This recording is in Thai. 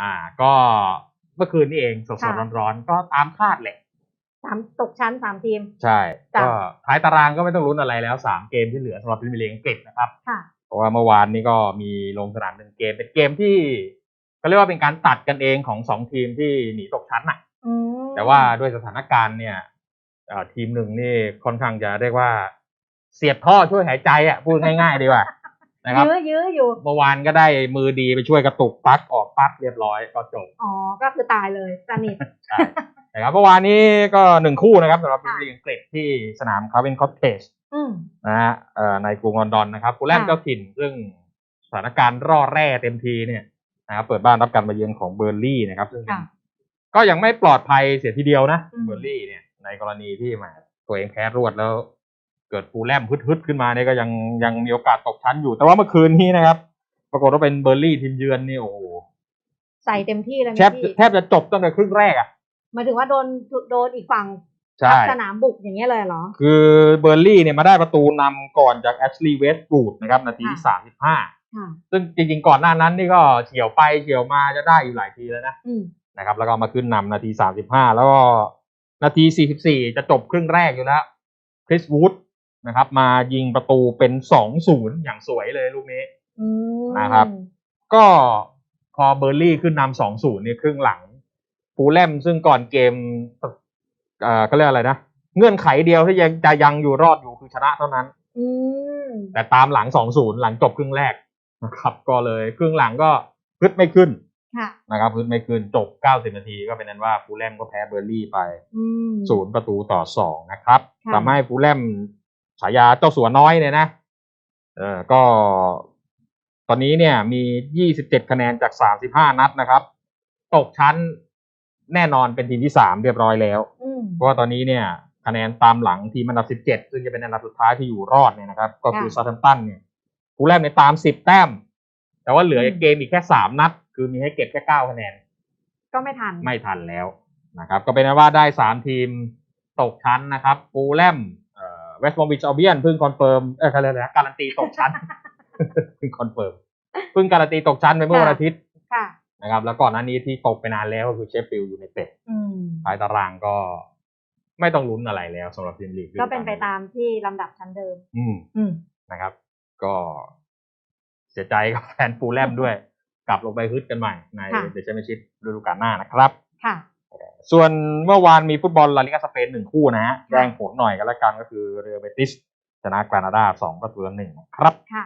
อ่า ก็เมื่อคืนนี่เองสดค่ะๆร้อนๆ ก็ตามคาดแหละสามตกชั้นสามทีม ใช่จ้ะก็ท้ายตารางก็ไม่ต้องลุ้นอะไรแล้วสามเกมที่เหลือสำหรับพรีเมียร์ลีกอังกฤษนะครับค่ะเพราะว่าเมื่อวานนี้ก็มีลงสนามหนึ่งเกม เป็นเกมที่ก็เรียกว่าเป็นการตัดกันเองของสองทีมที่หนีตกชั้นน่ะอืมแต่ว่าด้วยสถานการณ์เนี่ยเอ่อทีมหนึ่งนี่ค่อนข้างจะเรียกว่า เสียบท่อช่วยหายใจอะพูดง่ายๆดีกว่า นะครับยื้อยื้ออยู่เมื่อวานก็ได้มือดีไปช่วยกระตุกปลั๊กออกปลั๊กเรียบร้อยก็จบอ๋อก็คือตายเลยสนิทใช่นะครับเมื่อวานนี้ก็หนึ่งคู่นะครับสำหรับพรีค่ะเมียร์ลีกอังกฤษที่สนามคาร์เวนคอตเทจอืมนะฮะเอ่อในกรุงลอนดอนนะครับฟูลแลมค่ะเจ้าถิ่นซึ่งสถานการณ์ร่อแร่เต็มทีเนี่ยนะครับเปิดบ้านรับการมาเยือนของเบอร์ลี่นะครับซึ่งเป็นค่ะก็ยังไม่ปลอดภัยเสียทีเดียวนะอืมเบอร์ลี่เนี่ยในกรณีที่มาตัวเองแพ้รวดแล้ว เกิดฟูลแลมฮึดๆขึ้นมาเนี่ยก็ยังยังมีโอกาสตกชั้นอยู่ แต่ว่าเมื่อคืนนี้นะครับ ปรากฏว่าเป็นเบอร์ลี่ทีมเยือนนี่โอ้โหใส่เต็มที่เลยไหมแทบพี่แทบจะจบตั้งแต่ครึ่งแรกอะหมายถึงว่าโดนโดนอีกฝั่งใช่สนามบุกอย่างเงี้ยเลยเหรอ คือเบอร์ลี่เนี่ยมาได้ประตูนำก่อนจากแอชลีย์เวสต์บูดนะครับ นาทีที่ค่ะสามสิบห้าค่ะซึ่งจริงๆก่อนหน้านั้นนี่ก็เฉียวไปเฉียวมาจะได้อยู่หลายทีแล้วนะอืมนะครับ แล้วก็มาขึ้นนำนาทีสามสิบห้าแล้วก็นาทีสี่สิบสี่จะจบครึ่งแรกอยู่แล้วคริสวูด นะครับ มายิงประตูเป็นสองศูนย์อย่างสวยเลยลูกนี้อืมนะครับ ก็พอเบอร์ลี่ขึ้นนำสองศูนย์เนี่ยครึ่งหลังฟูลแลมซึ่งก่อนเกมเอ่อเขาเรียกอะไรนะ เงื่อนไขเดียวที่ยังจะยังอยู่รอดอยู่คือชนะเท่านั้นอืมแต่ตามหลังสองศูนย์หลังจบครึ่งแรกนะครับ ก็เลยครึ่งหลังก็พึดไม่ขึ้นค่ะนะครับพึดไม่ขึ้นจบเก้าสิบนาทีก็เป็นนั้นว่าฟูลแลมก็แพ้เบอร์ลี่ไปอืมศูนย์ประตูต่อสองนะครับค่ะทำให้ฟูลแลม ฉายาเจ้าสัวน้อยเนี่ยนะเออก็ตอนนี้เนี่ยมียี่สิบเจ็ดคะแนนจากสามสิบห้านัดนะครับ ตกชั้นแน่นอนเป็นทีมที่สามเรียบร้อยแล้วอืมเพราะว่าตอนนี้เนี่ย คะแนนตามหลังทีมอันดับสิบเจ็ดซึ่งจะเป็นอันดับสุดท้ายที่อยู่รอดเนี่ยนะครับ ก็คือค่ะซาทัมตันเนี่ยฟูลแลมในยตามสิบแต้ม แต่ว่าเหลืออืมเกมอีกแค่สามนัด คือมีให้เก็บแค่เก้าคะแนน ก็ไม่ทัน ไม่ทันแล้วนะครับ ก็เป็นว่าได้สามทีมตกชั้นนะครับฟูลแลม เวสต์บอมบิชออเบียนเพิ่งคอนเฟิร์มเอออะไรนะการันตีตกชั้นเพิ่งคอนเฟิร์มเพิ่งการันตีตกชั้นไปเมื่อวันอาทิตย์ค่ะนะครับ แล้วก่อนหน้านี้ที่ตกไปนานแล้วก็คือเชฟฟิลด์ยูไนเต็ดอืมท้ายตารางก็ไม่ต้องลุ้นอะไรแล้วสำหรับทีมลีกก็เป็นไปตามที่ลำดับชั้นเดิมอืมอืมนะครับ ก็เสียใจกับแฟนฟูลแลมด้วย กลับลงไปฮึดกันใหม่ในค่ะเดชแชมเปี้ยนชิพฤดูกาลหน้านะครับ ค่ะ ส่วนเมื่อวานมีฟุตบอลลาลิกาสเปนหนึ่งคู่นะฮะแจ้งผลหน่อยกันละกันก็คือเรอัลเบติสชนะกรานาดาสองประตูต่อหนึ่งนะครับค่ะ